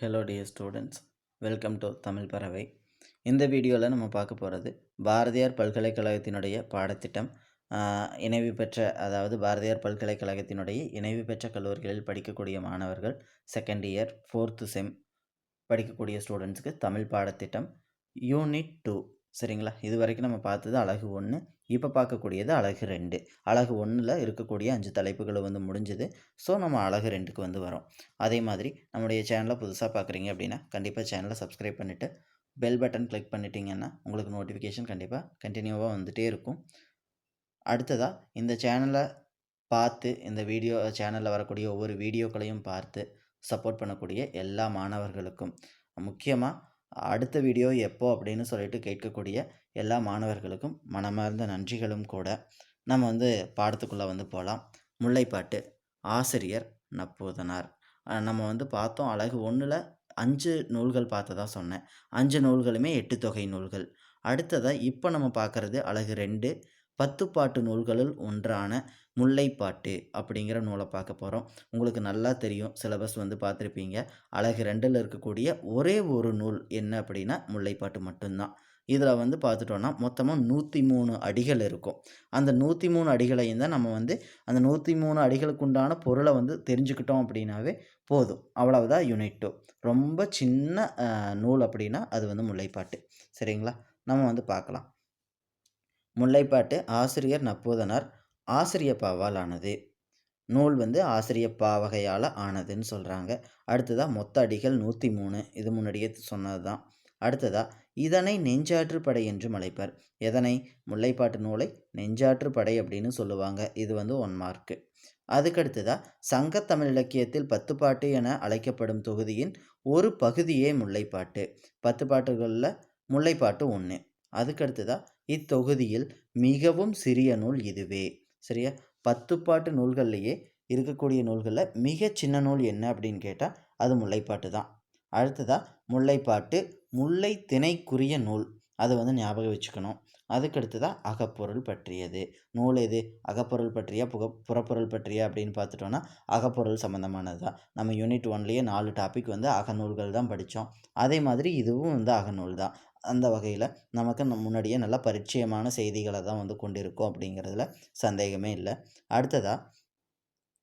Hello dear students welcome to Tamil Paravai இந்த வீடியோவில் நம்ம பார்க்க போகிறது பாரதியார் பல்கலைக்கழகத்தினுடைய பாடத்திட்டம். இணைவு பெற்ற அதாவது பாரதியார் பல்கலைக்கழகத்தினுடைய இணைவு பெற்ற கல்லூரிகளில் படிக்கக்கூடிய மாணவர்கள் செகண்ட் இயர் ஃபோர்த்து செம் படிக்கக்கூடிய ஸ்டூடெண்ட்ஸுக்கு தமிழ் பாடத்திட்டம். யூனிட் டூ சரிங்களா? இது வரைக்கும் நம்ம பார்த்தது அழகு ஒன்று இப்போ பார்க்கக்கூடியது அழகு ரெண்டு. அழகு ஒன்றில் இருக்கக்கூடிய அஞ்சு தலைப்புகளை வந்து முடிஞ்சுது. ஸோ நம்ம அழகு ரெண்டுக்கு வந்து வரோம். அதே மாதிரி நம்முடைய சேனலை புதுசாக பார்க்குறீங்க அப்படின்னா கண்டிப்பாக சேனலை சப்ஸ்கிரைப் பண்ணிவிட்டு பெல் பட்டன் கிளிக் பண்ணிட்டீங்கன்னா உங்களுக்கு நோட்டிஃபிகேஷன் கண்டிப்பாக கண்டினியூவாக வந்துகிட்டே இருக்கும். அடுத்ததாக இந்த சேனலை பார்த்து இந்த வீடியோ சேனலில் வரக்கூடிய ஒவ்வொரு வீடியோக்களையும் பார்த்து சப்போர்ட் பண்ணக்கூடிய எல்லா மாணவர்களுக்கும் முக்கியமாக அடுத்த வீடியோ எப்போ அப்படின்னு சொல்லிட்டு கேட்கக்கூடிய எல்லா மாணவர்களுக்கும் மனமார்ந்த நன்றிகளும் கூட. நம்ம வந்து பாடத்துக்குள்ளே வந்து போகலாம் முல்லைப்பாட்டு ஆசிரியர் நப்பூதனார். நம்ம வந்து பார்த்தோம் அழகு. ஒன்றில் அஞ்சு நூல்கள் பார்த்ததா சொன்னேன். அஞ்சு நூல்களுமே எட்டு தொகை நூல்கள். அடுத்ததாக இப்போ நம்ம பார்க்குறது அழகு ரெண்டு பத்து பாட்டு நூல்களுள் ஒன்றான முல்லைப்பாட்டு அப்படிங்கிற நூலை பார்க்க போகிறோம் உங்களுக்கு நல்லா தெரியும். சிலபஸ் வந்து பார்த்துருப்பீங்க. அழகு ரெண்டில் இருக்கக்கூடிய ஒரே ஒரு நூல் என்ன அப்படின்னா முல்லைப்பாட்டு மட்டும்தான். இதில் வந்து பார்த்துட்டோன்னா மொத்தமாக நூற்றி மூணு அடிகள் இருக்கும். அந்த நூற்றி மூணு அடிகளையும் தான் நம்ம வந்து அந்த நூற்றி மூணு அடிகளுக்கு உண்டான பொருளை வந்து தெரிஞ்சுக்கிட்டோம் அப்படின்னாவே போதும். அவ்வளவுதான் யூனிட் டூ ரொம்ப சின்ன நூல் அப்படின்னா அது வந்து முல்லைப்பாட்டு. சரிங்களா? நம்ம வந்து பார்க்கலாம். முல்லைப்பாட்டு ஆசிரியர் நப்போதனார் ஆசிரியப்பாவால் ஆனது. நூல் வந்து ஆசிரியப்பா வகையால் ஆனதுன்னு சொல்கிறாங்க அடுத்ததாக மொத்த அடிகள் நூற்றி மூணு இது முன்னாடியே சொன்னது தான் அடுத்ததாக இதனை நெஞ்சாற்று படை என்றும் அழைப்பர். எதனை? முல்லைப்பாட்டு நூலை நெஞ்சாற்று படை அப்படின்னு சொல்லுவாங்க. இது வந்து ஒன் மார்க்கு அதுக்கடுத்ததாக சங்கத்தமிழ் இலக்கியத்தில் பத்துப்பாட்டு என அழைக்கப்படும் தொகுதியின் ஒரு பகுதியே முல்லைப்பாட்டு. பத்து பாட்டுகளில் முல்லைப்பாட்டு ஒன்று அதுக்கடுத்ததாக இத்தொகுதியில் மிகவும் சிறிய நூல் இதுவே. சரியா? பத்து பாட்டு நூல்கள்லையே இருக்கக்கூடிய நூல்களில் மிக சின்ன நூல் என்ன அப்படின்னு கேட்டால் அது முல்லைப்பாட்டு தான். அடுத்ததாக முல்லைப்பாட்டு முல்லை திணைக்குரிய நூல். அதை வந்து ஞாபகம் வச்சுக்கணும். அதுக்கடுத்ததாக அகப்பொருள் பற்றியது. நூல் எது? அகப்பொருள் பற்றியா? புக புறப்பொருள் பற்றியா? அப்படின்னு பார்த்துட்டோன்னா அகப்பொருள் சம்மந்தமானது தான். நம்ம யூனிட் ஒன்லேயே நாலு டாபிக் வந்து அகநூல்கள் தான் படித்தோம் அதே மாதிரி இதுவும் வந்து அகநூல் தான். அந்த வகையில் நமக்கு நம் முன்னாடியே நல்ல பரிச்சயமான செய்திகளை தான் வந்து கொண்டிருக்கோம் அப்படிங்கிறதுல சந்தேகமே இல்லை. அடுத்ததாக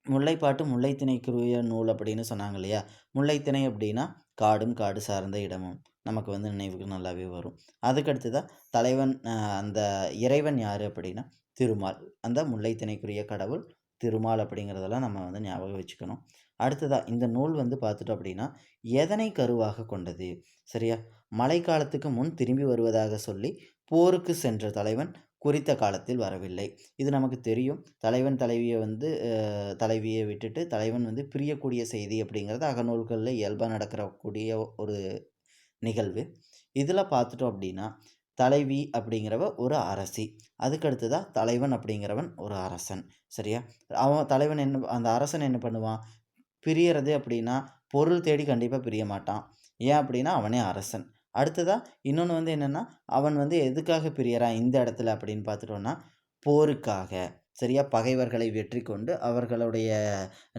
முல்லைப்பாட்டு முல்லைத்திணைக்குரிய நூல் அப்படின்னு சொன்னாங்க இல்லையா? முல்லைத்திணை அப்படின்னா காடும் காடு சார்ந்த இடமும் நமக்கு வந்து நினைவுக்கு நல்லாவே வரும். அதுக்கடுத்ததாக தலைவன் அந்த இறைவன் யார் அப்படின்னா திருமால். அந்த முல்லைத்திணைக்குரிய கடவுள் திருமால் அப்படிங்கிறதெல்லாம் நம்ம வந்து ஞாபகம் வச்சுக்கணும். அடுத்ததாக இந்த நூல் வந்து பார்த்துட்டோம் அப்படின்னா எதனை கருவாக கொண்டது? சரியா? மழைக்காலத்துக்கு முன் திரும்பி வருவதாக சொல்லி போருக்கு சென்ற தலைவன் குறித்த காலத்தில் வரவில்லை. இது நமக்கு தெரியும். தலைவன் தலைவியை வந்து தலைவியை விட்டுட்டு தலைவன் வந்து பிரியக்கூடிய செய்தி அப்படிங்கிறது அகநூல்களில் இயல்பாக நடக்கிறக்கூடிய ஒரு நிகழ்வு. இதில் பார்த்துட்டோம் அப்படின்னா தலைவி அப்படிங்கிறவ ஒரு அரசி. அதுக்கடுத்ததாக தலைவன் அப்படிங்கிறவன் ஒரு அரசன். சரியா? அவன் தலைவன் என்ன அந்த அரசன் என்ன பண்ணுவான்? பிரியறது அப்படின்னா பொருள் தேடி கண்டிப்பாக பிரிய மாட்டான். ஏன் அப்படின்னா அவனே அரசன். அடுத்ததாக இன்னொன்று வந்து என்னென்னா அவன் வந்து எதுக்காக பிரியறான் இந்த இடத்துல அப்படின்னு பார்த்துட்டோன்னா போருக்காக. சரியா? பகைவர்களை வெற்றி கொண்டு அவர்களுடைய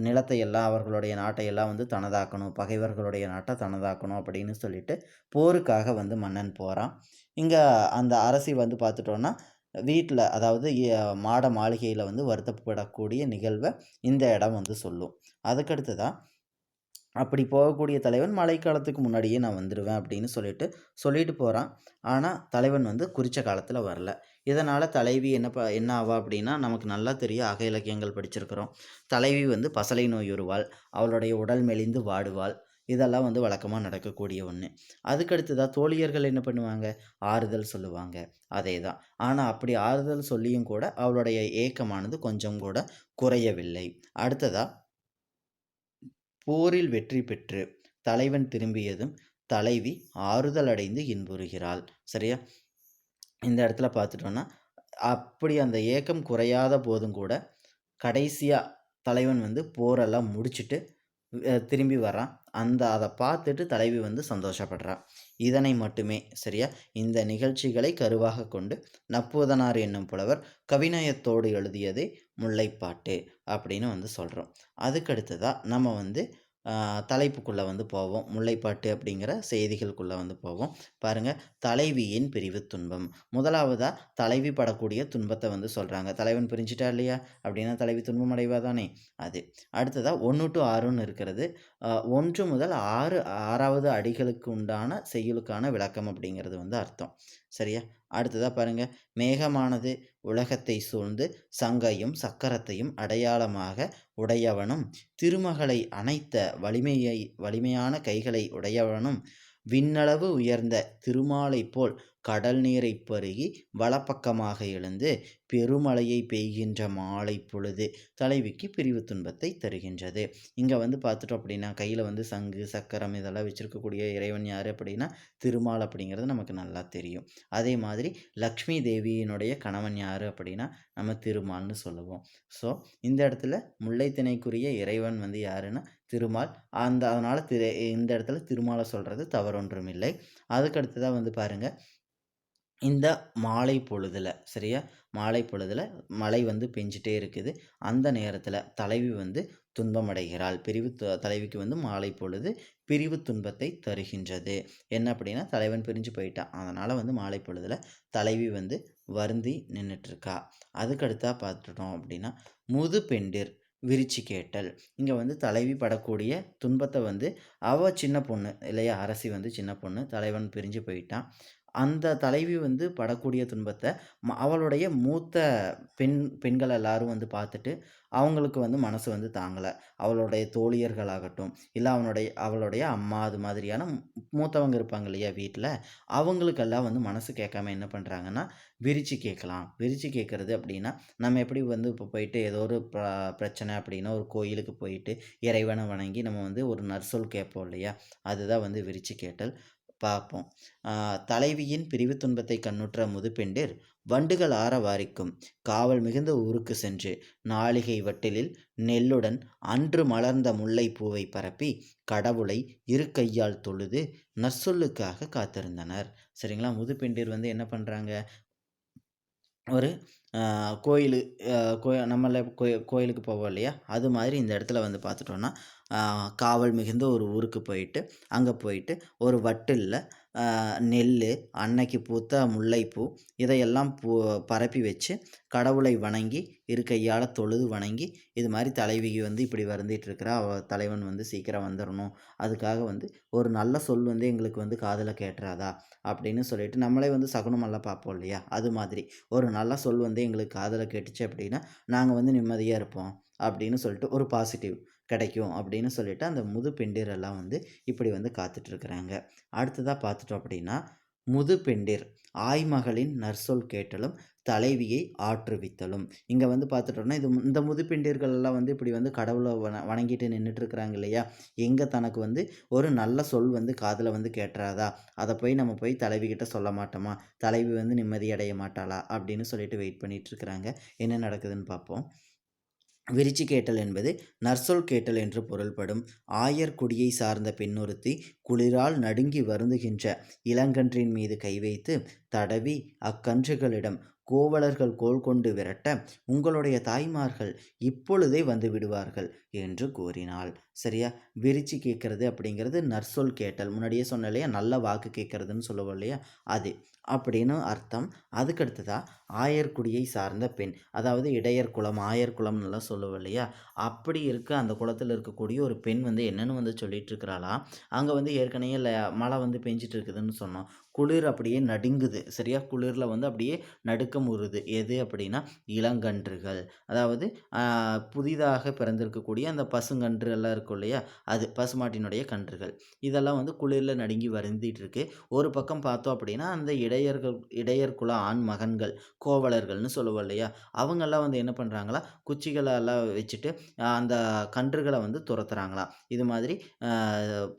நிலத்தை எல்லாம் அவர்களுடைய நாட்டை எல்லாம் வந்து தனதாக்கணும். பகைவர்களுடைய நாட்டை தனதாக்கணும் அப்படின்னு சொல்லிட்டு போருக்காக வந்து மன்னன் போகிறான் இங்கே அந்த அரசி வந்து பார்த்துட்டோன்னா வீட்டில் அதாவது மாட மாளிகையில் வந்து வருத்தப்படக்கூடிய நிகழ்வை இந்த இடம் வந்து சொல்லும். அதுக்கடுத்ததாக அப்படி போகக்கூடிய தலைவன் மழைக்காலத்துக்கு முன்னாடியே நான் வந்துடுவேன் அப்படின்னு சொல்லிட்டு சொல்லிட்டு போகிறான் ஆனால் தலைவன் வந்து குறித்த காலத்தில் வரல. இதனால் தலைவி என்ன ப என்ன ஆவா அப்படின்னா நமக்கு நல்லா தெரியும் அக இலக்கியங்கள் படிச்சிருக்கிறோம். தலைவி வந்து பசலை நோயுறுவாள் அவளுடைய உடல் மெலிந்து வாடுவாள். இதெல்லாம் வந்து வழக்கமாக நடக்கக்கூடிய ஒன்று அதுக்கடுத்ததாக தோழியர்கள் என்ன பண்ணுவாங்க? ஆறுதல் சொல்லுவாங்க. அதே தான் ஆனால் அப்படி ஆறுதல் சொல்லியும் கூட அவளுடைய ஏக்கமானது கொஞ்சம் கூட குறையவில்லை. அடுத்ததாக போரில் வெற்றி பெற்று தலைவன் திரும்பியதும் தலைவி ஆறுதல் அடைந்து இன்புறுகிறாள். சரியா? இந்த இடத்துல பார்த்துட்டோன்னா அப்படி அந்த ஏக்கம் குறையாத போதும் கூட கடைசியாக தலைவன் வந்து போரெல்லாம் முடிச்சுட்டு திரும்பி வரான் அந்த அதை பார்த்துட்டு தலைவி வந்து சந்தோஷப்படுறான் இதனை மட்டுமே சரியா? இந்த நிகழ்ச்சிகளை கருவாக கொண்டு நப்பூதனார் என்னும் புலவர் கவிநயத்தோடு எழுதியதே முல்லைப்பாட்டு அப்படின்னு வந்து சொல்கிறோம் அதுக்கடுத்ததாக நம்ம வந்து தலைப்புக்குள்ளே வந்து போவோம். முல்லைப்பாட்டு அப்படிங்கிற செய்திகளுக்குள்ளே வந்து போவோம். பாருங்கள் தலைவியின் பிரிவு துன்பம். முதலாவதாக தலைவி படக்கூடிய துன்பத்தை வந்து சொல்கிறாங்க தலைவன் பிரிஞ்சிட்டா இல்லையா? அப்படின்னா தலைவி துன்பம் அடைவா தானே அது. அடுத்ததாக ஒன்று டு ஆறுன்னு இருக்கிறது. ஒன்று முதல் ஆறு ஆறாவது அடிகளுக்கு உண்டான செய்யுளுக்கான விளக்கம் அப்படிங்கிறது வந்து அர்த்தம். சரியா? அடுத்ததாக பாருங்கள் மேகமானது உலகத்தை சூழ்ந்து சங்கையும் சக்கரத்தையும் அடையாளமாக உடையவனும் திருமகளை அணைத்த வலிமையை வலிமையான கைகளை உடையவனும் விண்ணளவு உயர்ந்த திருமாலை போல் கடல் நீரை பருகி வலப்பக்கமாக எழுந்து பெருமழையை பெய்கின்ற மாலை பொழுது தலைவிக்கு பிரிவு துன்பத்தை தருகின்றது. இங்கே வந்து பார்த்துட்டோம் அப்படின்னா கையில் வந்து சங்கு சக்கரம் இதெல்லாம் வச்சுருக்கக்கூடிய இறைவன் யார் அப்படின்னா திருமால் அப்படிங்கிறது நமக்கு நல்லா தெரியும். அதே மாதிரி லக்ஷ்மி தேவியினுடைய கணவன் யார் அப்படின்னா நம்ம திருமால்னு சொல்லுவோம். ஸோ இந்த இடத்துல முல்லைத்திணைக்குரிய இறைவன் வந்து யாருன்னா திருமால். அந்த அதனால் திரு இந்த இடத்துல திருமாலை சொல்கிறது தவறொன்றும் இல்லை அதுக்கடுத்து தான் வந்து பாருங்கள் இந்த மாலை பொழுதில் சரியா? மாலை பொழுதில் மழை வந்து பெஞ்சிட்டே இருக்குது. அந்த நேரத்தில் தலைவி வந்து துன்பமடைகிறாள். பிரிவு தலைவிக்கு வந்து மாலை பொழுது பிரிவு துன்பத்தை தருகின்றது. என்ன அப்படின்னா தலைவன் பிரிஞ்சு போயிட்டான் அதனால் வந்து மாலை பொழுதில் தலைவி வந்து வருந்தி நின்றுட்டுருக்கா அதுக்கடுத்தா பார்த்துட்டோம் அப்படின்னா முது பெண்டிர் விரிச்சு கேட்டல். இங்கே வந்து தலைவி படக்கூடிய துன்பத்தை வந்து அவள் சின்ன பொண்ணு இல்லையா? அரசி வந்து சின்ன பொண்ணு தலைவன் பிரிஞ்சு போயிட்டான் அந்த தலைவி வந்து படக்கூடிய துன்பத்தை அவளுடைய மூத்த பெண் பெண்கள் எல்லாரும் வந்து பார்த்துட்டு அவங்களுக்கு வந்து மனசு வந்து தாங்கலை. அவளுடைய தோழியர்களாகட்டும் இல்லை அவனுடைய அவளுடைய அம்மா அது மாதிரியான மூத்தவங்க இருப்பாங்க இல்லையா வீட்டில் அவங்களுக்கெல்லாம் வந்து மனசு கேட்காம என்ன பண்ணுறாங்கன்னா விரிச்சு கேட்கலாம். விரிச்சு கேட்குறது அப்படின்னா நம்ம எப்படி வந்து இப்போ போயிட்டு ஏதோ ஒரு பிரச்சனை அப்படின்னா ஒரு கோயிலுக்கு போயிட்டு இறைவனை வணங்கி நம்ம வந்து ஒரு நர்சொல் கேட்போம் இல்லையா? அதுதான் வந்து விரித்து கேட்டல். பார்ப்போம். தலைவியின் பிரிவு துன்பத்தை கண்ணுற்ற முதுபெண்டிர் வண்டுகள் ஆற வாரிக்கும். காவல் மிகுந்த ஊருக்கு சென்று நாளிகை வட்டிலில் நெல்லுடன் அன்று மலர்ந்த முல்லை பூவை பரப்பி கடவுளை இரு கையால் தொழுது நற்சொல்லுக்காக காத்திருந்தனர். சரிங்களா? முதுபெண்டிர் வந்து என்ன பண்ணுறாங்க ஒரு கோயில் கோ நம்மள கோயிலுக்கு போவோம் இல்லையா? அது மாதிரி இந்த இடத்துல வந்து பார்த்துட்டோன்னா காவல் மிகுந்த ஒரு ஊருக்கு போயிட்டு அங்கே போயிட்டு ஒரு வட்டிலில் நெல் அன்னைக்கு பூத்த முல்லைப்பூ இதையெல்லாம் பூ பரப்பி வச்சு கடவுளை வணங்கி இரு கையால் தொழுது வணங்கி இது மாதிரி தலைவிக்கு வந்து இப்படி வருந்திட்டுருக்கிறா. அவ தலைவன் வந்து சீக்கிரம் வந்துடணும் அதுக்காக வந்து ஒரு நல்ல சொல் வந்து எங்களுக்கு வந்து காதில் கேட்டுறாதா? அப்படின்னு சொல்லிட்டு நம்மளே வந்து சகுனமெல்லாம் பார்ப்போம் இல்லையா? அது மாதிரி. ஒரு நல்ல சொல் வந்து எங்களுக்கு காதில் கேட்டுச்சு அப்படின்னா நாங்கள் வந்து நிம்மதியாக இருப்போம் அப்படின்னு சொல்லிட்டு ஒரு பாசிட்டிவ் கிடைக்கும் அப்படின்னு சொல்லிட்டு அந்த முது பெண்டிரெல்லாம் வந்து இப்படி வந்து காத்துட்ருக்குறாங்க. அடுத்ததாக பார்த்துட்டோம் அப்படின்னா முது பெண்டிர் ஆய்மகளின் நர்சொல் கேட்டலும் தலைவியை ஆற்றுவித்தலும். இங்கே வந்து பார்த்துட்டோம்னா இது இந்த முதுப்பெண்டிர்கள் எல்லாம் வந்து இப்படி வந்து கடவுளை வண வணங்கிட்டு நின்றுட்டு இருக்கிறாங்க இல்லையா? எங்கே தனக்கு வந்து ஒரு நல்ல சொல் வந்து காதில் வந்து கேட்டுறாதா அதை போய் நம்ம போய் தலைவி கிட்ட சொல்ல மாட்டோமா? தலைவி வந்து நிம்மதி அடைய மாட்டாளா? அப்படின்னு சொல்லிட்டு வெயிட் பண்ணிகிட்ருக்குறாங்க இருக்கிறாங்க என்ன நடக்குதுன்னு பார்ப்போம் விரிச்சு கேட்டல் என்பது நர்சொல் கேட்டல் என்று பொருள்படும். ஆயர் குடியை சார்ந்த பெண்ணொருத்தி குளிரால் நடுங்கி வருந்துகின்ற இளங்கன்றின் மீது கை வைத்து தடவி அக்கன்றுகளிடம் கோவலர்கள் கோல் கொண்டு விரட்ட உங்களுடைய தாய்மார்கள் இப்பொழுதே வந்து விடுவார்கள் என்று கூறினாள். சரியா? விரிச்சு கேட்கறது அப்படிங்கிறது நர்சொல் கேட்டல். முன்னாடியே சொன்ன இல்லையா? நல்ல வாக்கு கேட்கறதுன்னு சொல்லுவோம் இல்லையா? அது. அப்படின்னு அர்த்தம். அதுக்கடுத்ததாக ஆயர்குடியை சார்ந்த பெண். அதாவது இடையர் குலம் ஆயர் குலம்னுலாம் சொல்லுவோம் இல்லையா அப்படி இருக்க அந்த குளத்தில் இருக்கக்கூடிய ஒரு பெண் வந்து என்னென்னு வந்து சொல்லிட்டு இருக்கிறாளா? அங்கே வந்து ஏற்கனவே மழை வந்து பெஞ்சிட்டு இருக்குதுன்னு சொன்னோம். குளிர் அப்படியே நடுங்குது. சரியா? குளிரில் வந்து அப்படியே நடுக்கம் உறுது எது அப்படின்னா இளங்கன்றுகள். அதாவது புதிதாக பிறந்திருக்கக்கூடிய அந்த பசுங்கன்று எல்லாம் இருக்கும் இல்லையா? அது பசுமாட்டினுடைய கன்றுகள். இதெல்லாம் வந்து குளிரில் நடுங்கி வருந்திட்டு இருக்கு ஒரு பக்கம் பார்த்தோம் அப்படின்னா அந்த இடையர்கள் இடையர் குல ஆண் மகன்கள் கோவலர்கள்னு சொல்லுவோம் இல்லையா? அவங்கெல்லாம் வந்து என்ன பண்ணுறாங்களா குச்சிகளெல்லாம் வச்சுட்டு அந்த கன்றுகளை வந்து துரத்துறாங்களா இது மாதிரி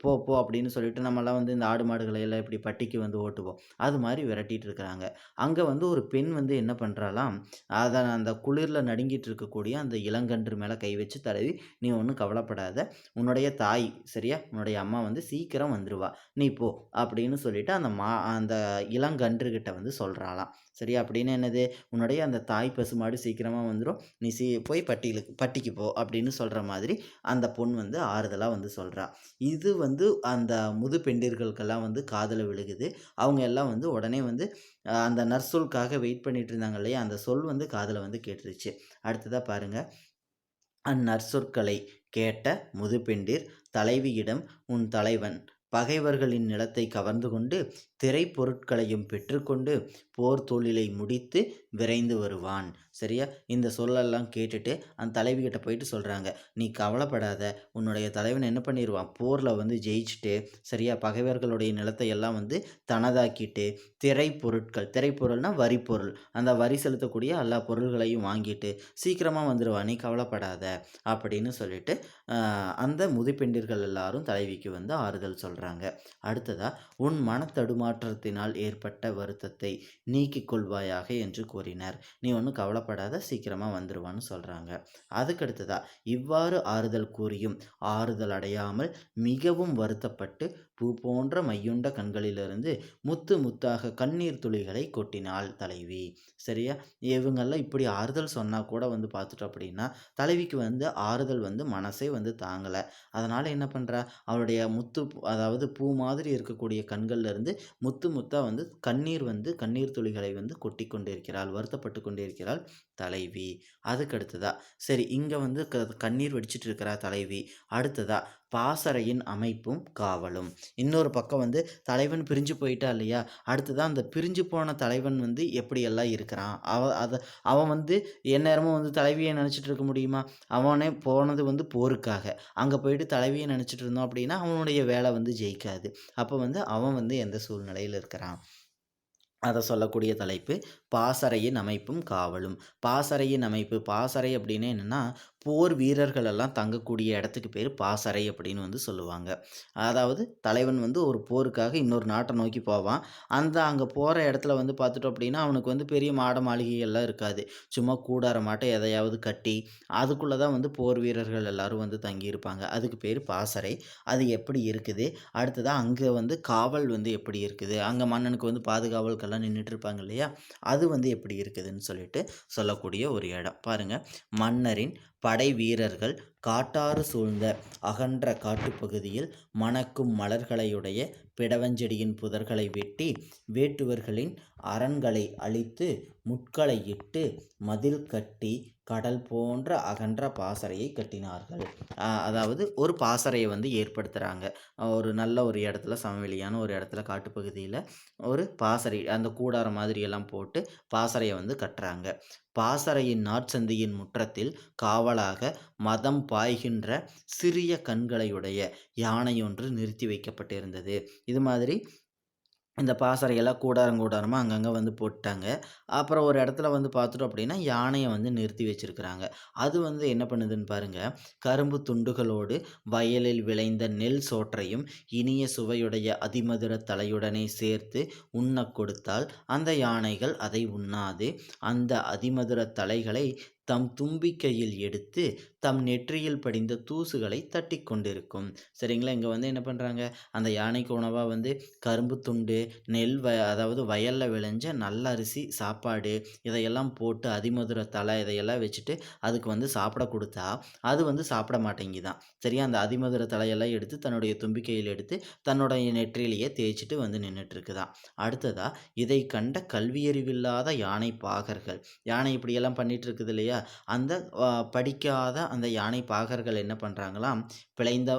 போ போ அப்படின்னு சொல்லிட்டு நம்மலாம் வந்து இந்த ஆடு மாடுகளை எல்லாம் இப்படி பட்டிக்கு வந்து ஓட்டுவோம். அது மாதிரி விரட்டிட்டு இருக்கிறாங்க. அங்கே வந்து ஒரு பெண் வந்து என்ன பண்ணுறாலாம் அதை அந்த குளிரில் நடுங்கிட்டு இருக்கக்கூடிய அந்த இளங்கன்று மேலே கை வச்சு தடவி நீ ஒன்றும் கவலைப்படாத. உன்னுடைய தாய் சரியா? உன்னுடைய அம்மா வந்து சீக்கிரம் வந்துடுவா நீ போ. அப்படின்னு சொல்லிட்டு அந்த மா அந்த இளங்கன்று வந்து சொல்கிறாளாம் சரியா? அப்படின்னு என்னது? உன்னுடைய அந்த தாய் பசுமாடு சீக்கிரமாக வந்துடும் நீ சீ போய் பட்டியலுக்கு பட்டிக்கு போ அப்படின்னு சொல்கிற மாதிரி அந்த பொண் வந்து ஆறுதலாக வந்து சொல்கிறா இது வந்து அந்த முது பெண்டிர்களுக்கெல்லாம் வந்து காதில் விழுகுது. அவங்க எல்லாம் வந்து உடனே வந்து அந்த நர்சொல்காக வெயிட் பண்ணிட்டு இருந்தாங்க இல்லையா? அந்த சொல் வந்து காதில் வந்து கேட்டுருச்சு. அடுத்ததாக பாருங்கள் அந்நற்சொற்களை கேட்ட முதுபெண்டிர் தலைவியிடம் உன் தலைவன் பகைவர்களின் நிலத்தை கவர்ந்து கொண்டு திரைப்பொருட்களையும் பெற்றுக்கொண்டு போர் தொழிலை முடித்து விரைந்து வருவான். சரியா? இந்த சொல்லெல்லாம் கேட்டுட்டு அந்த தலைவிகிட்ட போயிட்டு சொல்கிறாங்க நீ கவலைப்படாத. உன்னுடைய தலைவன் என்ன பண்ணிடுவான் போரில் வந்து ஜெயிச்சுட்டு சரியா? பகைவர்களுடைய நிலத்தை எல்லாம் வந்து தனதாக்கிட்டு திரைப்பொருட்கள் திரைப்பொருள்னால் வரிப்பொருள். வரி பொருள் அந்த வரி செலுத்தக்கூடிய எல்லா பொருள்களையும் வாங்கிட்டு சீக்கிரமாக வந்துடுவான் நீ கவலைப்படாத. அப்படின்னு சொல்லிட்டு அந்த முதுப்பெண்டிர்கள் எல்லாரும் தலைவிக்கு வந்து ஆறுதல் சொல்கிறாங்க அடுத்ததாக உன் மனத்தடுமா மாற்றத்தினால் ஏற்பட்ட வருத்தத்தை நீக்கிக் கொள்வாயாக என்று கூறினார். நீ ஒன்றும் கவலைப்படாத சீக்கிரமாக வந்துடுவான்னு சொல்கிறாங்க அதுக்கடுத்ததாக இவ்வாறு ஆறுதல் கூறியும் ஆறுதல் அடையாமல் மிகவும் வருத்தப்பட்டு பூ போன்ற மையுண்ட கண்களிலிருந்து முத்து முத்தாக கண்ணீர் துளிகளை கொட்டினாள் தலைவி. சரியா? இவங்கெல்லாம் இப்படி ஆறுதல் சொன்னால் கூட வந்து பார்த்துட்டோம் அப்படின்னா தலைவிக்கு வந்து ஆறுதல் வந்து மனசே வந்து தாங்கலை. அதனால் என்ன பண்ணுறா அவளுடைய முத்து அதாவது பூ மாதிரி இருக்கக்கூடிய கண்கள்லேருந்து முத்து முத்தாக வந்து கண்ணீர் வந்து கண்ணீர் துளிகளை வந்து கொட்டி கொண்டிருக்கிறாள் வருத்தப்பட்டு கொண்டிருக்கிறாள் தலைவி. அதுக்கு அடுத்ததா? சரி இங்கே வந்து க கண்ணீர் வடிச்சிட்டு இருக்கிறா தலைவி. அடுத்ததா? பாசறையின் அமைப்பும் காவலும். இன்னொரு பக்கம் வந்து தலைவன் பிரிஞ்சு போயிட்டா இல்லையா? அடுத்ததான் அந்த பிரிஞ்சு போன தலைவன் வந்து எப்படியெல்லாம் இருக்கிறான்? அவ அதை அவன் வந்து எந்நேரமும் வந்து தலைவியை நினச்சிட்டு இருக்க முடியுமா? அவனே போனது வந்து போருக்காக. அங்கே போயிட்டு தலைவியை நினச்சிட்டு இருந்தோம் அப்படின்னா அவனுடைய வேலை வந்து ஜெயிக்காது. அப்போ வந்து அவன் வந்து எந்த சூழ்நிலையில் இருக்கிறான்? அதை சொல்லக்கூடிய தலைப்பு பாசறையின் அமைப்பும் காவலும். பாசறையின் அமைப்பு பாசறை அப்படின்னு என்னென்னா போர் வீரர்கள் எல்லாம் தங்கக்கூடிய இடத்துக்கு பேர் பாசறை அப்படின்னு வந்து சொல்லுவாங்க. அதாவது தலைவன் வந்து ஒரு போருக்காக இன்னொரு நாட்டை நோக்கி போவான். அந்த அங்கே போகிற இடத்துல வந்து பார்த்துட்டோம் அப்படின்னா அவனுக்கு வந்து பெரிய மாட மாளிகைகள்லாம் இருக்காது. சும்மா கூடார மாட்டை எதையாவது கட்டி அதுக்குள்ளே தான் வந்து போர் வீரர்கள் எல்லோரும் வந்து தங்கியிருப்பாங்க. அதுக்கு பேர் பாசறை. அது எப்படி இருக்குது? அடுத்ததாக அங்கே வந்து காவல் வந்து எப்படி இருக்குது? அங்கே மன்னனுக்கு வந்து பாதுகாவலுக்கெல்லாம் நின்றுட்டு இருப்பாங்க இல்லையா? அது வந்து எப்படி இருக்குதுன்னு சொல்லிட்டு சொல்லக்கூடிய ஒரு இடம். பாருங்கள் மன்னரின் படை வீரர்கள் காட்டாறு சூழ்ந்த அகன்ற காட்டுப்பகுதியில் மணக்கும் மலர்களையுடைய பிடவஞ்செடியின் புதர்களை வெட்டி வேட்டுவர்களின் அரண்களை அழித்து முட்களை இட்டு மதில் கட்டி கடல் போன்ற அகன்ற பாசறையை கட்டினார்கள். அதாவது ஒரு பாசறையை வந்து ஏற்படுத்துகிறாங்க ஒரு நல்ல ஒரு இடத்துல சமவெளியான ஒரு இடத்துல காட்டுப்பகுதியில் ஒரு பாசறை அந்த கூடாரம் மாதிரியெல்லாம் போட்டு பாசறையை வந்து கட்டுறாங்க. பாசறையின் நாற்சந்தியின் முற்றத்தில் காவலாக மதம் பாய்கின்ற சிறிய கண்களையுடைய யானை ஒன்று நிறுத்தி வைக்கப்பட்டிருந்தது. இது மாதிரி இந்த பாசறையெல்லாம் கூடாரம் கூடாரமாக அங்கங்கே வந்து போட்டாங்க. அப்புறம் ஒரு இடத்துல வந்து பார்த்துட்டோம் அப்படின்னா யானையை வந்து நிறுத்தி வச்சுருக்குறாங்க. அது வந்து என்ன பண்ணுதுன்னு பாருங்கள் கரும்பு துண்டுகளோடு வயலில் விளைந்த நெல் சோற்றையும் இனிய சுவையுடைய அதிமதுர தலையுடனே சேர்த்து உண்ண கொடுத்தால் அந்த யானைகள் அதை உண்ணாது. அந்த அதிமதுர தலைகளை தம் தும்பிக்கையில் எடுத்து தம் நெற்றியில் படிந்த தூசுகளை தட்டி கொண்டிருக்கும். சரிங்களா? இங்கே வந்து என்ன பண்ணுறாங்க அந்த யானைக்கு உணவாக வந்து கரும்பு துண்டு நெல் வ அதாவது வயலில் விளைஞ்ச நல்ல அரிசி சாப்பாடு இதையெல்லாம் போட்டு அதிமதுர தலை இதையெல்லாம் வச்சுட்டு அதுக்கு வந்து சாப்பிட கொடுத்தா அது வந்து சாப்பிட மாட்டேங்குதான். சரியா? அந்த அதிமதுர தலையெல்லாம் எடுத்து தன்னுடைய தும்பிக்கையில் எடுத்து தன்னுடைய நெற்றிலேயே தேய்ச்சிட்டு வந்து நின்றுட்டுருக்குதான் அடுத்ததாக இதை கண்ட கல்வியறிவில்லாத யானை பாகர்கள். யானை இப்படியெல்லாம் பண்ணிகிட்டு இருக்குது இல்லையா? அந்த படிக்காத அந்த யானை பாகர்கள் என்ன பண்ணுறாங்களாம் பிழைந்த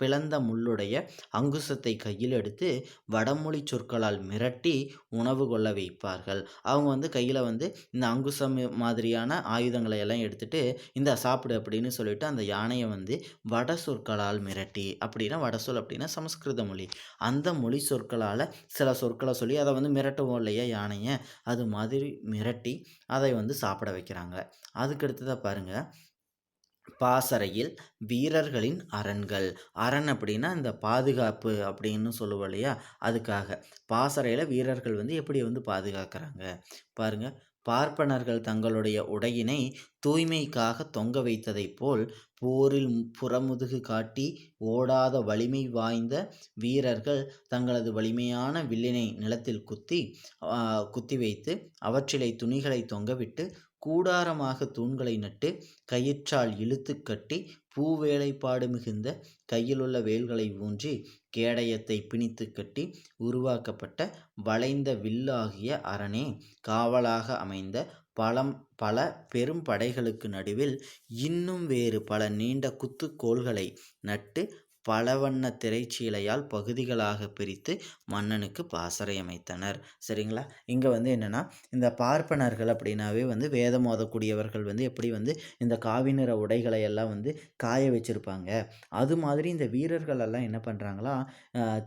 பிளந்த முள்ளுடைய அங்குசத்தை கையில் எடுத்து வடமொழி சொற்களால் மிரட்டி உணவு கொள்ள வைப்பார்கள். அவங்க வந்து கையில் வந்து இந்த அங்குசம் மாதிரியான ஆயுதங்களை எல்லாம் எடுத்துகிட்டு இந்த சாப்பிடு அப்படின்னு சொல்லிட்டு அந்த யானையை வந்து வட சொற்களால் மிரட்டி அப்படின்னா வட சொல் அப்படின்னா சமஸ்கிருத மொழி. அந்த மொழி சொற்களால் சில சொற்களை சொல்லி அதை வந்து மிரட்டுவோம் இல்லையா யானையை? அது மாதிரி மிரட்டி அதை வந்து சாப்பிட வைக்கிறாங்க. அதுக்கடுத்ததாக பாருங்கள் பாசறையில் வீரர்களின் அரண்கள். அரண் அப்படின்னா இந்த பாதுகாப்பு அப்படின்னு சொல்லுவோம் இல்லையா? அதுக்காக. பாசறையில் வீரர்கள் வந்து எப்படி வந்து பாதுகாக்கிறாங்க? பாருங்கள் பார்ப்பனர்கள் தங்களுடைய உடையினை தூய்மைக்காக தொங்க வைத்ததைப் போல் போரில் புறமுதுகு காட்டி ஓடாத வலிமை வாய்ந்த வீரர்கள் தங்களது வலிமையான வில்லினை நிலத்தில் குத்தி குத்தி வைத்து அவற்றிலை துணிகளை தொங்கவிட்டு கூடாரமாக தூண்களை நட்டு கயிற்றால் இழுத்து கட்டி பூவேலைப்பாடு மிகுந்த கையிலுள்ள வேல்களை ஊன்றி கேடயத்தை பிணித்து கட்டி உருவாக்கப்பட்ட வளைந்த வில்லாகிய அரணே. காவலாக அமைந்த பலம் பல பெரும் படைகளுக்கு நடுவில் இன்னும் வேறு பல நீண்ட குத்துக்கோள்களை நட்டு பலவண்ண திரைச்சீலையால் பகுதிகளாக பிரித்து மன்னனுக்கு பாசறை அமைத்தனர் சரிங்களா? இங்கே வந்து என்னென்னா இந்த பார்ப்பனர்கள் அப்படின்னாவே வந்து வேதம் ஓதக்கூடியவர்கள் வந்து எப்படி வந்து இந்த காவி நிற உடைகளை எல்லாம் வந்து காய வச்சுருப்பாங்க. அது மாதிரி இந்த வீரர்கள் எல்லாம் என்ன பண்ணுறாங்களா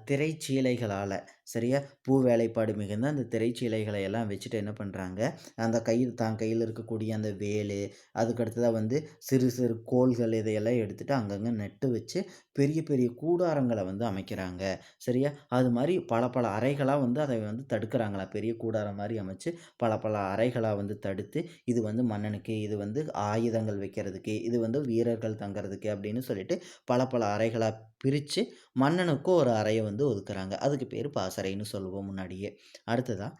திரைச்சீலைகளால் சரியா? பூ வேலைப்பாடு மிகுந்த அந்த திரைச்சீலைகளை எல்லாம் வச்சுட்டு என்ன பண்ணுறாங்க அந்த கையில் தான் கையில் இருக்கக்கூடிய அந்த வேலு அதுக்கடுத்ததாக வந்து சிறு சிறு கோள்கள் இதையெல்லாம் எடுத்துகிட்டு அங்கங்கே நட்டு வச்சு பெரிய பெரிய கூடாரங்களை வந்து அமைக்கிறாங்க. சரியா? அது மாதிரி பல பல அறைகளாக வந்து அதை வந்து தடுக்கிறாங்களா? பெரிய கூடாரம் மாதிரி அமைச்சு பல பல அறைகளாக வந்து தடுத்து இது வந்து மன்னனுக்கு இது வந்து ஆயுதங்கள் வைக்கிறதுக்கு இது வந்து வீரர்கள் தங்கிறதுக்கு அப்படின்னு சொல்லிட்டு பல பல அறைகளாக பிரித்து மன்னனுக்கும் ஒரு அறையை வந்து ஒதுக்குறாங்க. அதுக்கு பேர் பாசறைன்னு சொல்லுவோம் முன்னாடியே. அடுத்ததாக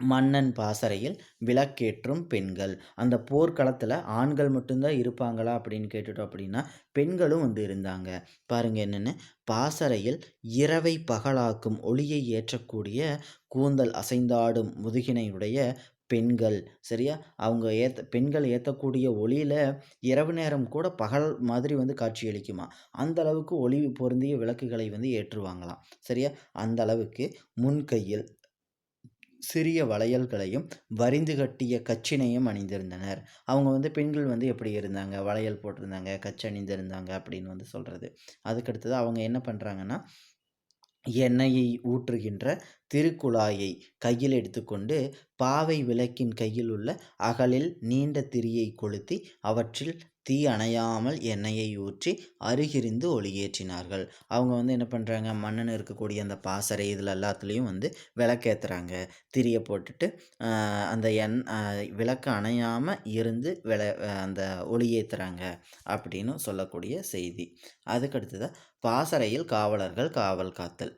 மன்னன் பாசறையில் விளக்கேற்றும் பெண்கள். அந்த போர்க்களத்தில் ஆண்கள் மட்டும்தான் இருப்பாங்களா அப்படின்னு கேட்டுட்டோம் அப்படின்னா பெண்களும் வந்து இருந்தாங்க. பாருங்கள் என்னென்னு பாசறையில் இரவை பகலாக்கும் ஒளியை ஏற்றக்கூடிய கூந்தல் அசைந்தாடும் முதுகினையுடைய பெண்கள். சரியா? அவங்க ஏற்ற பெண்கள் ஏற்றக்கூடிய ஒளியில் இரவு நேரம் கூட பகல் மாதிரி வந்து காட்சியளிக்குமா அந்த அளவுக்கு ஒளி பொருந்திய விளக்குகளை வந்து ஏற்றுவாங்களாம். சரியா? அந்த அளவுக்கு முன்கையில் சிறிய வளையல்களையும் வரிந்து கட்டிய கச்சினையும் அணிந்திருந்தனர். அவங்க வந்து பெண்கள் வந்து எப்படி இருந்தாங்க? வளையல் போட்டிருந்தாங்க கச்சு அணிந்திருந்தாங்க அப்படின்னு வந்து சொல்கிறது அதுக்கடுத்தது அவங்க என்ன பண்ணுறாங்கன்னா எண்ணெயை ஊற்றுகின்ற திருக்குழாயை கையில் எடுத்துக்கொண்டு பாவை விளக்கின் கையில் உள்ள அகலில் நீண்ட திரியை கொளுத்தி அவற்றில் தீ அணையாமல் எண்ணெயை ஊற்றி அருகிருந்து ஒளியேற்றினார்கள். அவங்க வந்து என்ன பண்ணுறாங்க மன்னன் இருக்கக்கூடிய அந்த பாசறை இதில் எல்லாத்துலேயும் வந்து விளக்கேற்றுறாங்க திரியை போட்டுட்டு அந்த எண் விளக்கு அணையாமல் இருந்து விள அந்த ஒளியேற்றுறாங்க அப்படின்னு சொல்லக்கூடிய செய்தி. அதுக்கடுத்ததாக பாசறையில் காவலர்கள் காவல் காத்தல்.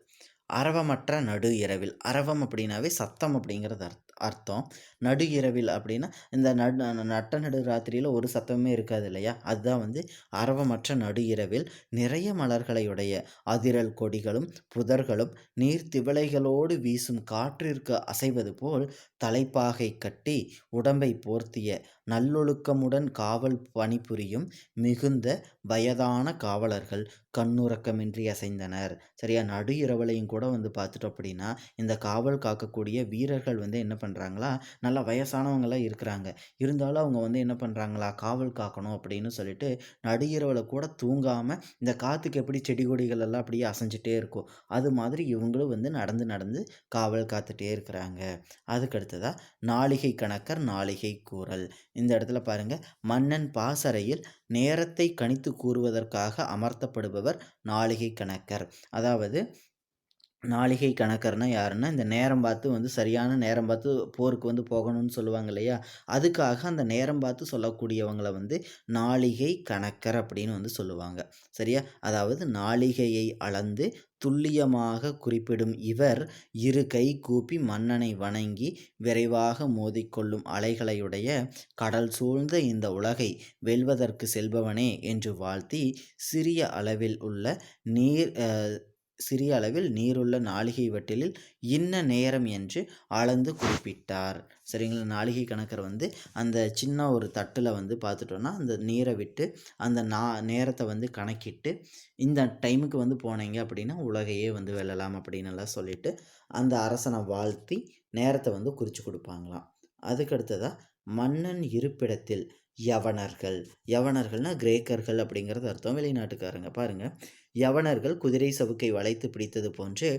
அரவமற்ற நடு இரவில் அரவம் அப்படின்னாவே சத்தம் அப்படிங்கிறது அர்த்தம். அர்த்தம். நடு இரவில் அப்படின்னா இந்த நடு நட்ட நடு ராத்திரியில் ஒரு சத்தமே இருக்காது இல்லையா? அதுதான் வந்து அரவமற்ற நடு இரவில் நிறைய மலர்களையுடைய அதிரல் கொடிகளும் புதர்களும் நீர் திவளைகளோடு வீசும் காற்றிற்கு அசைவது போல் தலைப்பாகை கட்டி உடம்பை போர்த்திய நல்லொழுக்கமுடன் காவல் பணிபுரியும் மிகுந்த வயதான காவலர்கள் கண்ணுறக்கமின்றி அசைந்தனர். சரியா? நடு இரவலையும் கூட வந்து பார்த்துட்டோம் அப்படின்னா இந்த காவல் காக்கக்கூடிய வீரர்கள் வந்து என்ன பண்ணுறாங்களா நல்லா வயசானவங்களாம் இருக்கிறாங்க. இருந்தாலும் அவங்க வந்து என்ன பண்ணுறாங்களா காவல் காக்கணும் அப்படின்னு சொல்லிட்டு நடுகிறவளை கூட தூங்காமல் இந்த காற்றுக்கு எப்படி செடி கொடிகள் எல்லாம் அப்படியே அசைஞ்சிட்டே இருக்கும். அது மாதிரி இவங்களும் வந்து நடந்து நடந்து காவல் காத்துட்டே இருக்கிறாங்க. அதுக்கடுத்ததாக நாளிகை கணக்கர் நாளிகை கூறல். இந்த இடத்துல பாருங்கள் மன்னன் பாசறையில் நேரத்தை கணித்து கூறுவதற்காக அமர்த்தப்படுபவர் நாளிகை கணக்கர். அதாவது நாளிகை கணக்கர்னா யாருன்னா இந்த நேரம் பார்த்து வந்து சரியான நேரம் பார்த்து போருக்கு வந்து போகணும்னு சொல்லுவாங்க இல்லையா? அதுக்காக அந்த நேரம் பார்த்து சொல்லக்கூடியவங்களை வந்து நாளிகை கணக்கர் அப்படின்னு வந்து சொல்லுவாங்க. சரியா? அதாவது நாளிகையை அளந்து துல்லியமாக குறிப்பிடும் இவர் இரு கை கூப்பி மன்னனை வணங்கி விரைவாக மோதிக்கொள்ளும் அலைகளையுடைய கடல் சூழ்ந்த இந்த உலகை வெல்வதற்கு செல்பவனே என்று வாழ்த்தி சிறிய அளவில் உள்ள நீர் சிறிய அளவில் நீருள்ள நாளிகை வட்டிலில் இன்ன நேரம் என்று அளந்து குறிப்பிட்டார். சரிங்களா? நாளிகை கணக்கர் வந்து அந்த சின்ன ஒரு தட்டில் வந்து பார்த்துட்டோன்னா அந்த நீரை விட்டு அந்த நா நேரத்தை வந்து கணக்கிட்டு இந்த டைமுக்கு வந்து போனீங்க அப்படின்னா உலகையே வந்து வெல்லலாம் அப்படின்னு எல்லாம் சொல்லிட்டு அந்த அரசனை வாழ்த்தி நேரத்தை வந்து குறித்து கொடுப்பாங்களாம். அதுக்கடுத்ததாக மன்னன் இருப்பிடத்தில் யவனர்கள். யவனர்கள்னால் கிரேக்கர்கள் அப்படிங்கிறது அர்த்தம். வெளிநாட்டுக்காரங்க. பாருங்கள் யவனர்கள் குதிரை சவுக்கை வளைத்து பிடித்தது போன்று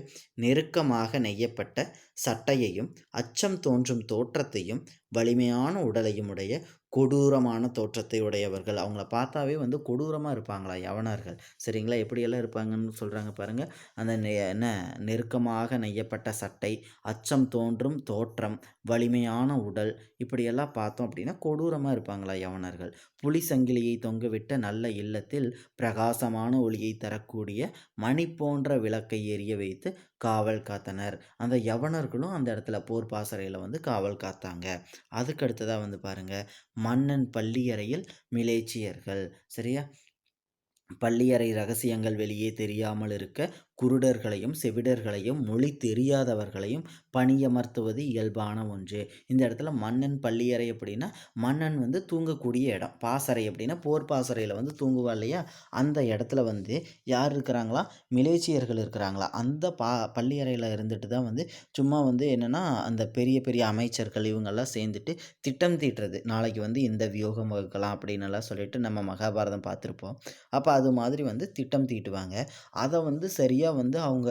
நெருக்கமாக நெய்யப்பட்ட சட்டையையும் அச்சம் தோன்றும் தோற்றத்தையும் வலிமையான உடலையும் உடைய கொடூரமான தோற்றத்தை உடையவர்கள் அவங்கள பார்த்தாவே வந்து கொடூரமாக இருப்பாங்களா யவனர்கள்? சரிங்களா? எப்படியெல்லாம் இருப்பாங்கன்னு சொல்கிறாங்க பாருங்கள் அந்த நெ என்ன? நெருக்கமாக நெய்யப்பட்ட சட்டை அச்சம் தோன்றும் தோற்றம் வலிமையான உடல் இப்படியெல்லாம் பார்த்தோம் அப்படின்னா கொடூரமாக இருப்பாங்களா யவனர்கள்? புலி சங்கிலியை தொங்கவிட்ட நல்ல இல்லத்தில் பிரகாசமான ஒளியை தரக்கூடிய மணி போன்ற விளக்கை எரிய வைத்து காவல் காத்தனர். அந்த யவனர்களும் அந்த இடத்துல போர் பாசறையில் வந்து காவல் காத்தாங்க. அதுக்கு அடுத்ததாக வந்து பாருங்கள் மன்னன் பள்ளியறையில் மிலேச்சியர்கள். சரியா? பள்ளியறை ரகசியங்கள் வெளியே தெரியாமல் இருக்க குருடர்களையும் செவிடர்களையும் மொழி தெரியாதவர்களையும் பணியமர்த்துவது இயல்பான ஒன்று. இந்த இடத்துல மன்னன் பள்ளியறை அப்படின்னா மன்னன் வந்து தூங்கக்கூடிய இடம். பாசறை அப்படின்னா போர் பாசறையில் வந்து தூங்குவா இல்லையா? அந்த இடத்துல வந்து யார் இருக்கிறாங்களா? மிலேச்சியர்கள் இருக்கிறாங்களா? அந்த பா பள்ளியறையில் இருந்துட்டு தான் வந்து சும்மா வந்து என்னென்னா அந்த பெரிய பெரிய அமைச்சர்கள் இவங்கெல்லாம் சேர்ந்துட்டு திட்டம் தீட்டுறது. நாளைக்கு வந்து இந்த வியூகம் வகுக்கலாம் அப்படின்னு எல்லாம் சொல்லிட்டு நம்ம மகாபாரதம் பார்த்துருப்போம். அப்போ அது மாதிரி வந்து திட்டம் தீட்டுவாங்க. அதை வந்து சரியாக வந்து அவங்க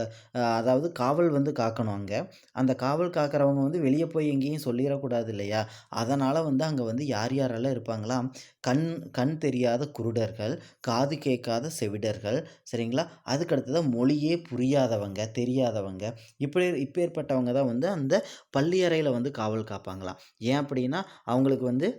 அதாவது காவல் வந்து காக்கணும் அங்கே. அந்த காவல் காக்கிறவங்க வந்து வெளியே போய் எங்கேயும் சொல்லிடக்கூடாது இல்லையா? அதனால் வந்து அங்கே வந்து யார் யாரெல்லாம் இருப்பாங்களாம் கண் கண் தெரியாத குருடர்கள் காது கேட்காத செவிடர்கள் சரிங்களா? அதுக்கடுத்ததான் மொழியே புரியாதவங்க தெரியாதவங்க. இப்படி இப்பேற்பட்டவங்க தான் வந்து அந்த பள்ளி அறையில் வந்து காவல் காப்பாங்களாம். ஏன் அப்படின்னா அவங்களுக்கு வந்து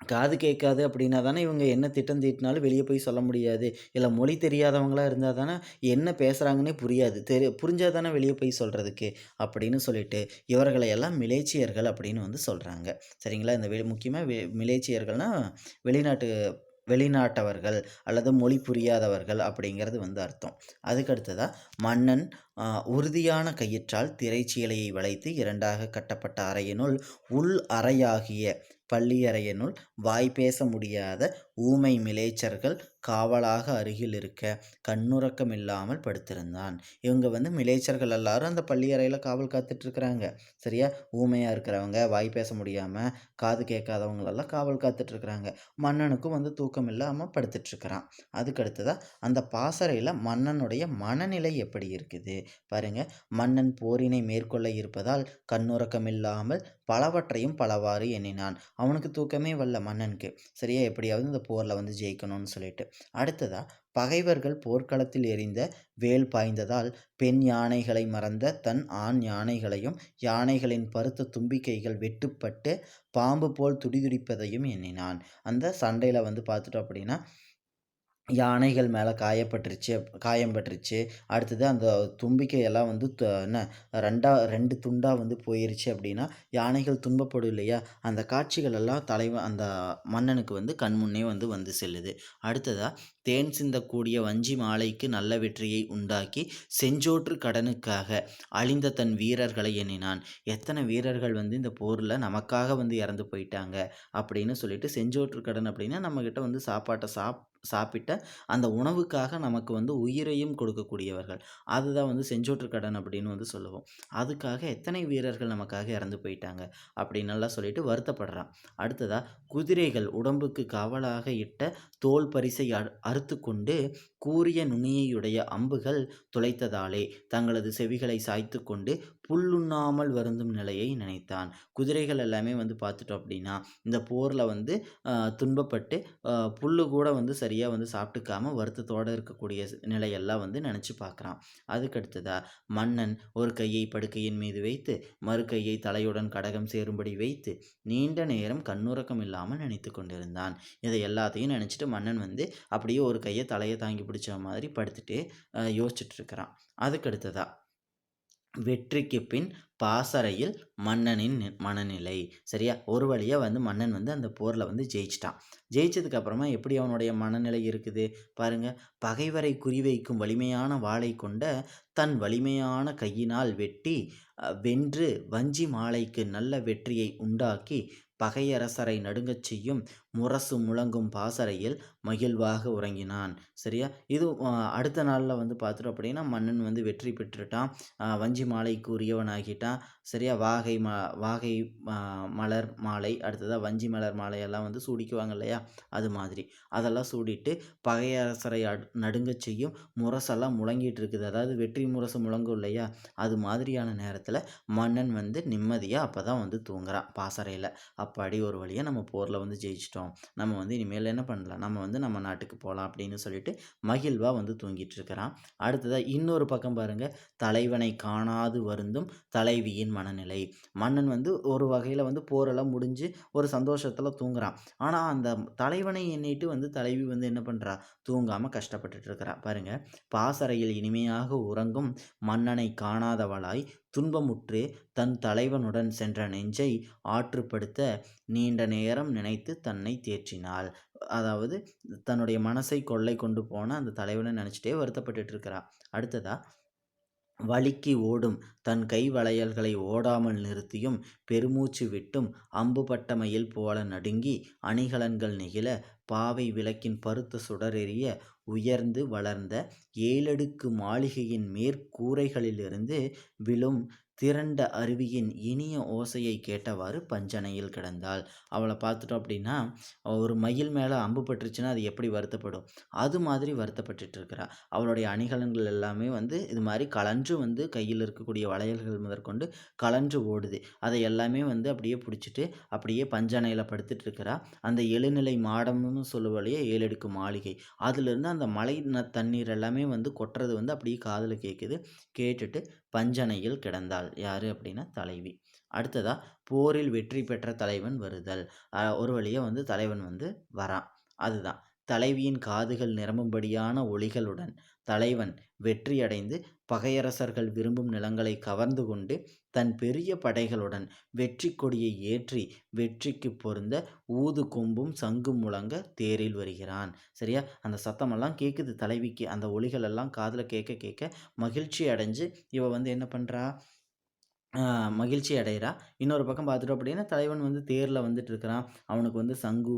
காது கேட்காது அப்படின்னா தானே இவங்க என்ன திட்டம் தீட்டினாலும் வெளியே போய் சொல்ல முடியாது. இல்லை மொழி தெரியாதவங்களா இருந்தால் தானே என்ன பேசுகிறாங்கன்னே புரியாது. தெரி புரிஞ்சால் தானே வெளியே போய் சொல்கிறதுக்கு அப்படின்னு சொல்லிட்டு இவர்களை எல்லாம் மிலேச்சியர்கள் அப்படின்னு வந்து சொல்கிறாங்க சரிங்களா? இந்த வெளி முக்கியமாக வெ மிலேச்சியர்கள்னால் வெளிநாட்டு வெளிநாட்டவர்கள் அல்லது மொழி புரியாதவர்கள் அப்படிங்கிறது வந்து அர்த்தம். அதுக்கடுத்ததாக மன்னன் உறுதியான கயிற்றால் திரைச்சீலையை வளைத்து இரண்டாக கட்டப்பட்ட அறையினுள் உள் அறையாகிய பள்ளியறையினுள் வாய் பேச முடியாத ஊமை மிலேச்சர்கள் காவலாக அருகில் இருக்க கண்ணுறக்கம் இல்லாமல் படுத்திருந்தான். இவங்க வந்து மிலேச்சர்கள் எல்லாரும் அந்த பள்ளியறையில் காவல் காத்துட்ருக்குறாங்க. சரியா? ஊமையாக இருக்கிறவங்க வாய் பேச முடியாமல் காது கேட்காதவங்களெல்லாம் காவல் காத்துட்ருக்குறாங்க. மன்னனுக்கும் வந்து தூக்கம் இல்லாமல் படுத்துட்ருக்கிறான். அதுக்கடுத்ததாக அந்த பாசறையில் மன்னனுடைய மனநிலை எப்படி இருக்குது? பாருங்க மன்னன் போரினை மேற்கொள்ள இருப்பதால் கண்ணுறக்கம் இல்லாமல் பலவற்றையும் பலவாறு எண்ணினான். அவனுக்கு தூக்கமே வரல மன்னனுக்கு. சரியா? எப்படியாவது இந்த போரில் வந்து ஜெயிக்கணும்னு சொல்லிட்டு. அடுத்ததாக பகைவர்கள் போர்க்களத்தில் எரிந்த வேல் பாய்ந்ததால் பெண் யானைகளை மறந்த தன் ஆண் யானைகளையும் யானைகளின் பருத்த தும்பிக்கைகள் வெட்டுப்பட்டு பாம்பு போல் துடிதுடிப்பதையும் எண்ணினான். அந்த சண்டையில் வந்து பார்த்துட்டோம் அப்படின்னா யானைகள் மேலே காயப்பட்டுருச்சு காயம் பட்டுருச்சு அடுத்தது அந்த தும்பிக்கையெல்லாம் வந்து என்ன ரெண்டாக ரெண்டு துண்டாக வந்து போயிருச்சு அப்படின்னா யானைகள் துன்பப்படும் இல்லையா? அந்த காட்சிகள் எல்லாம் தலைவன் அந்த மன்னனுக்கு வந்து கண்முன்னே வந்து வந்து செல்லுது. அடுத்ததாக தேன் சிந்தக்கூடிய வஞ்சி மாலைக்கு நல்ல வெற்றியை உண்டாக்கி செஞ்சோற்று கடனுக்காக அழிந்த தன் வீரர்களை எண்ணினான். எத்தனை வீரர்கள் வந்து இந்த போரில் நமக்காக வந்து இறந்து போயிட்டாங்க அப்படின்னு சொல்லிட்டு செஞ்சோற்று கடன் அப்படின்னா நம்மக்கிட்ட வந்து சாப்பாட்டை சாப் சாப்பிட்ட அந்த உணவுக்காக நமக்கு வந்து உயிரையும் கொடுக்கக்கூடியவர்கள். அதுதான் வந்து செஞ்சோற்று கடன் அப்படின்னு வந்து சொல்லுவோம். அதுக்காக எத்தனை வீரர்கள் நமக்காக இறந்து போயிட்டாங்க அப்படின்னெல்லாம் சொல்லிட்டு வருத்தப்படுறான். அடுத்ததாக குதிரைகள் உடம்புக்கு கவலாக இட்ட தோல் பரிசை அறுத்து கொண்டு கூரிய நுனியையுடைய அம்புகள் துளைத்ததாலே தங்களது செவிகளை சாய்த்து கொண்டு புல்லுண்ணாமல் வருந்தும் நிலையை நினைத்தான். குதிரைகள் எல்லாமே வந்து பார்த்துட்டோம் அப்படின்னா இந்த போரில் வந்து துன்பப்பட்டு புல்லு கூட வந்து சரியாக வந்து சாப்பிட்டுக்காம வருத்தத்தோடு இருக்கக்கூடிய நிலையெல்லாம் வந்து நினச்சி பார்க்குறான். அதுக்கடுத்ததாக மன்னன் ஒரு கையை படுக்கையின் மீது வைத்து மறு கையை தலையுடன் கடகம் சேரும்படி வைத்து நீண்ட நேரம் கண்ணுறக்கம் இல்லாமல் நினைத்து கொண்டிருந்தான். இதை எல்லாத்தையும் நினச்சிட்டு மன்னன் வந்து அப்படியே ஒரு கையை தலையை தாங்கி பிடிச்ச மாதிரி படுத்துட்டு யோசிச்சுட்டு இருக்கிறான் அதுக்கடுத்ததாக வெற்றிக்கு பின் பாசறையில் மன்னனின் மனநிலை. சரியா? ஒரு வழியாக வந்து மன்னன் வந்து அந்த போரில் வந்து ஜெயிச்சிட்டான். ஜெயிச்சதுக்கு அப்புறமா எப்படி அவனுடைய மனநிலை இருக்குது? பாருங்க பகைவரை குறிவைக்கும் வலிமையான வாளை கொண்ட தன் வலிமையான கையினால் வெட்டி வென்று வஞ்சி மாலைக்கு நல்ல வெற்றியை உண்டாக்கி பகையரசரை நடுங்கச் செய்யும் முரசு முழங்கும் பாசறையில் மகிழ்வாக உறங்கினான். சரியா? இது அடுத்த நாளில் வந்து பார்த்துட்டோம் அப்படின்னா மன்னன் வந்து வெற்றி பெற்றுட்டான். வஞ்சி மாலைக்கு உரியவனாகிட்டான் சரியா? வாகை மா வாகை மலர் மாலை அடுத்ததாக வஞ்சி மலர் மாலையெல்லாம் வந்து சூடிக்குவாங்க இல்லையா? அது மாதிரி. அதெல்லாம் சூடிட்டு பகையரசரை நடுங்க செய்யும் முரசெல்லாம் முழங்கிட்டு இருக்குது அதாவது வெற்றி முரசு முழங்கும் இல்லையா? அது மாதிரியான நேரத்தில் மன்னன் வந்து நிம்மதியாக அப்போ தான் வந்து தூங்குறான் பாசறையில். அப்படி ஒரு வழியாக நம்ம போரில் வந்து ஜெயிச்சிட்டோம். நம்ம வந்து இனிமேல் என்ன பண்ணலாம்? நம்ம வந்து நம்ம நாட்டுக்கு போகலாம் அப்படின்னு சொல்லிட்டு மகிழ்வாக வந்து தூங்கிட்டு இருக்கிறான் அடுத்ததாக இன்னொரு பக்கம் பாருங்கள் தலைவனை காணாது வருந்தும் தலைவியின் மனநிலை. மன்னன் வந்து ஒரு வகையில் வந்து போரெல்லாம் முடிஞ்சு ஒரு சந்தோஷத்தில் தூங்குறான். ஆனால் அந்த தலைவனை எண்ணிட்டு வந்து தலைவி வந்து என்ன பண்ணுறா தூங்காமல் கஷ்டப்பட்டுட்டு இருக்கிறா. பாருங்கள் பாசறையில் இனிமையாக உறங்கும் மன்னனை காணாதவளாய் துன்பமுற்று தன் தலைவனுடன் சென்ற நெஞ்சை ஆற்றுப்படுத்த நீண்ட நேரம் நினைத்து தன்னை தேற்றினாள். அதாவது தன்னுடைய மனசை கொள்ளை கொண்டு போன அந்த தலைவனை நினச்சிட்டே வருத்தப்பட்டுட்டு இருக்கிறா அடுத்ததா வலிக்கு ஓடும் தன் கை வளையல்களை ஓடாமல் நிறுத்தியும் பெருமூச்சு விட்டும் அம்புபட்டமையில் போல நடுங்கி அணிகலன்கள் நெகிழ பாவை விளக்கின் பருத்த சுடரெறிய உயர்ந்து வளர்ந்த ஏழடுக்கு மாளிகையின் மேற்கூரைகளிலிருந்து விழும் திரண்ட அருவியின் இனிய ஓசையை கேட்டவாறு பஞ்சனையில் கிடந்தாள். அவளை பார்த்துட்டோம் அப்படின்னா ஒரு மயில் மேலே அம்பு பட்டுருச்சுன்னா அது எப்படி வருத்தப்படும்? அது மாதிரி வருத்தப்பட்டுட்டு இருக்கிறா அவளுடைய அணிகலன்கள் எல்லாமே வந்து இது மாதிரி கலன்று வந்து கையில் இருக்கக்கூடிய வளையல்கள் முதற்கொண்டு கலன்று ஓடுது. அதை எல்லாமே வந்து அப்படியே பிடிச்சிட்டு அப்படியே பஞ்சனையில் படுத்துட்டு இருக்கிறா அந்த எழுநிலை மாடம்னு சொல்லுவாளையே ஏழடுக்கு மாளிகை. அதுலேருந்து அந்த மலை தண்ணீர் எல்லாமே வந்து கொட்டுறது வந்து அப்படியே காதில் கேட்குது கேட்டுட்டு பஞ்சனையில் கிடந்தாள். யார் அப்படின்னா தலைவி. அடுத்ததாக போரில் வெற்றி பெற்ற தலைவன் வருதல். ஒரு வழியாக வந்து தலைவன் வந்து வரான். அதுதான். தலைவியின் காதுகள் நிரம்பும்படியான ஒளிகளுடன் தலைவன் வெற்றியடைந்து பகையரசர்கள் விரும்பும் நிலங்களை கவர்ந்து கொண்டு தன் பெரிய படைகளுடன் வெற்றி கொடியை ஏற்றி வெற்றிக்கு பொருந்த ஊது கொம்பும் சங்கும் முழங்க தேரில் வருகிறான். சரியா? அந்த சத்தமெல்லாம் கேட்குது தலைவிக்கு. அந்த ஒளிகள் எல்லாம் காதில் கேட்க கேட்க மகிழ்ச்சி அடைஞ்சு இவ வந்து என்ன பண்ணுறா மகிழ்ச்சி அடைகிறா இன்னொரு பக்கம் பார்த்துட்டோம் அப்படின்னா தலைவன் வந்து தேரில் வந்துட்டுருக்கிறான். அவனுக்கு வந்து சங்கு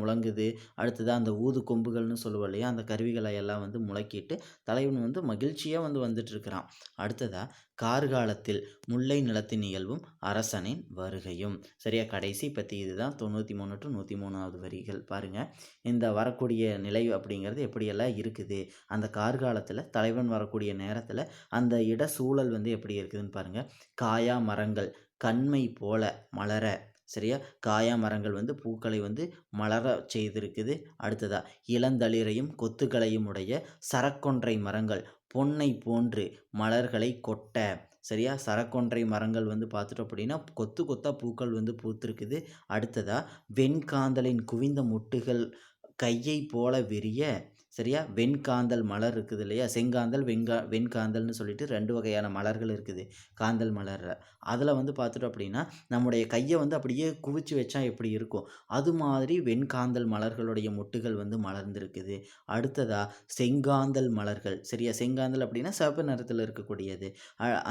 முழங்குது. அடுத்ததாக அந்த ஊது கொம்புகள்னு சொல்லுவோம் இல்லையா? அந்த கருவிகளை எல்லாம் வந்து முழக்கிட்டு தலைவன் வந்து மகிழ்ச்சியாக வந்து வந்துட்டுருக்கிறான். அடுத்ததாக கார்காலத்தில் முல்லை நிலத்தின் இயல்பும் அரசனின் வருகையும். சரியா? கடைசி பற்றி இதுதான். தொண்ணூற்றி மூணு டு நூற்றி மூணாவது வரிகள். பாருங்கள் இந்த வரக்கூடிய நிலை அப்படிங்கிறது எப்படியெல்லாம் இருக்குது? அந்த கார்காலத்தில் தலைவன் வரக்கூடிய நேரத்தில் அந்த இட சூழல் வந்து எப்படி இருக்குதுன்னு பாருங்கள் காயா மரங்கள் கண்மை போல மலர. சரியா? காயா மரங்கள் வந்து பூக்களை வந்து மலர செய்திருக்குது. அடுத்ததாக இளந்தளிரையும் கொத்துக்களையும் உடைய சரக்கொன்றை மரங்கள் பொன்னை போன்று மலர்களை கொட்ட. சரியா? சரக்கொன்றை மரங்கள் வந்து பார்த்துட்டோம் அப்படின்னா கொத்து கொத்தாக பூக்கள் வந்து பூத்திருக்குது. அடுத்ததாக வெண்காந்தலின் குவிந்த முட்டுகள் கையை போல விரிய சரியா? வெண்காந்தல் மலர் இருக்குது இல்லையா? செங்காந்தல் வெண்கா வெண்காந்தல்னு சொல்லிட்டு ரெண்டு வகையான மலர்கள் இருக்குது. காந்தல் மலர் அதில் வந்து பார்த்துட்டோம் அப்படின்னா நம்முடைய கையை வந்து அப்படியே குவிச்சு வச்சா எப்படி இருக்கும்? அது மாதிரி வெண்காந்தல் மலர்களுடைய மொட்டுகள் வந்து மலர்ந்துருக்குது. அடுத்ததாக செங்காந்தல் மலர்கள். சரியா? செங்காந்தல் அப்படின்னா சிவப்பு நிறத்தில் இருக்கக்கூடியது.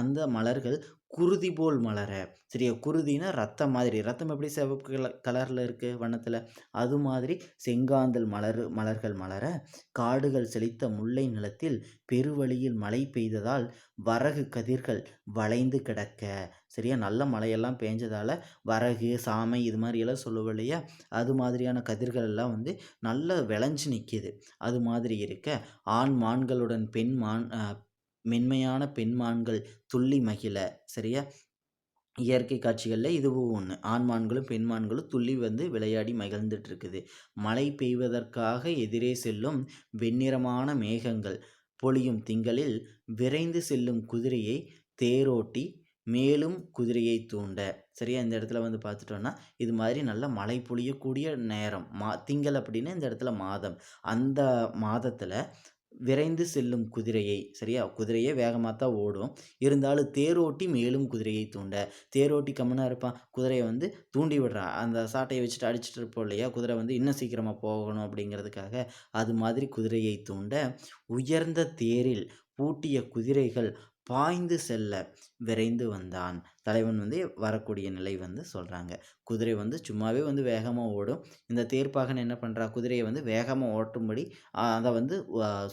அந்த மலர்கள் குருதி போல் மலர. சரியா? குருதினா ரத்தம் மாதிரி. ரத்தம் எப்படி சிவப்பு கல கலரில் இருக்குது வண்ணத்தில்? அது மாதிரி செங்காந்தல் மலர் மலர்கள் மலர காடுகள் செழித்த முல்லை நிலத்தில் பெருவழியில் மழை பெய்ததால் வரகு கதிர்கள் வளைந்து கிடக்க. சரியா? நல்ல மழையெல்லாம் பேஞ்சதால் வரகு சாமை இது மாதிரியெல்லாம் சொல்லுவோம் இல்லையா? அது மாதிரியான கதிர்கள் எல்லாம் வந்து நல்லா விளைஞ்சு நிற்கிது அது மாதிரி இருக்க. ஆண் மான்களுடன் பெண் மான் மென்மையான பெண்மான்கள் துள்ளி மகிழ சரியா? இயற்கை காட்சிகளில் இதுவும் ஒன்று ஆண்மான்களும் பெண்மான்களும் துள்ளி வந்து விளையாடி மகிழ்ந்துட்டு இருக்குது மழை பெய்வதற்காக எதிரே செல்லும் வெண்ணிறமான மேகங்கள் பொழியும் திங்களில் விரைந்து செல்லும் குதிரையை தேரோட்டி மேலும் குதிரையை தூண்ட சரியா? இந்த இடத்துல வந்து பார்த்துட்டோன்னா இது மாதிரி நல்ல மழை பொழியக்கூடிய நேரம். மா திங்கள் அப்படின்னு இந்த இடத்துல மாதம். அந்த மாதத்தில் விரைந்து செல்லும் குதிரையை சரியா? குதிரையே வேகமாக தான் ஓடும். இருந்தாலும் தேரோட்டி மேலும் குதிரையை தூண்ட. தேரோட்டி கம்முனாக இருப்பான். குதிரையை வந்து தூண்டி விடுறான் அந்த சாட்டையை வச்சுட்டு அடிச்சுட்டு இருப்போம் இல்லையா? குதிரை வந்து இன்னும் சீக்கிரமாக போகணும் அப்படிங்கிறதுக்காக அது மாதிரி குதிரையை தூண்ட. உயர்ந்த தேரில் பூட்டிய குதிரைகள் பாய்ந்து செல்ல விரைந்து வந்தான். தலைவன் வந்து வரக்கூடிய நிலை வந்து சொல்கிறாங்க குதிரை வந்து சும்மாவே வந்து வேகமாக ஓடும். இந்த தேர்ப்பாகன் என்ன பண்ணுறா குதிரையை வந்து வேகமாக ஓட்டும்படி அதை வந்து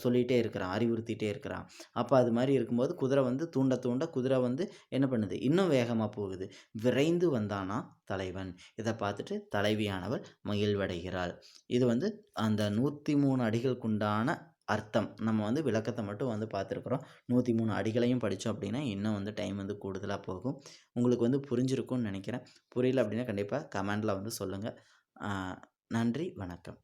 சொல்லிகிட்டே இருக்கிறான் அறிவுறுத்திட்டே இருக்கிறான். அப்போ அது மாதிரி இருக்கும்போது குதிரை வந்து தூண்ட தூண்ட குதிரை வந்து என்ன பண்ணுது? இன்னும் வேகமாக போகுது. விரைந்து வந்தானா தலைவன். இதை பார்த்துட்டு தலைவியானவர் மகிழ்வடைகிறாள் இது வந்து அந்த நூற்றி மூணு அடிகளுக்குண்டான அர்த்தம். நம்ம வந்து விளக்கத்தை மட்டும் வந்து பார்த்துருக்குறோம். நூற்றி மூணு அடிகளையும் படித்தோம் அப்படின்னா இன்னும் வந்து டைம் வந்து கூடுதலாக போகும். உங்களுக்கு வந்து புரிஞ்சிருக்கும்னு நினைக்கிறேன். புரியல அப்படின்னா கண்டிப்பாக கமெண்டில் வந்து சொல்லுங்கள் நன்றி வணக்கம்.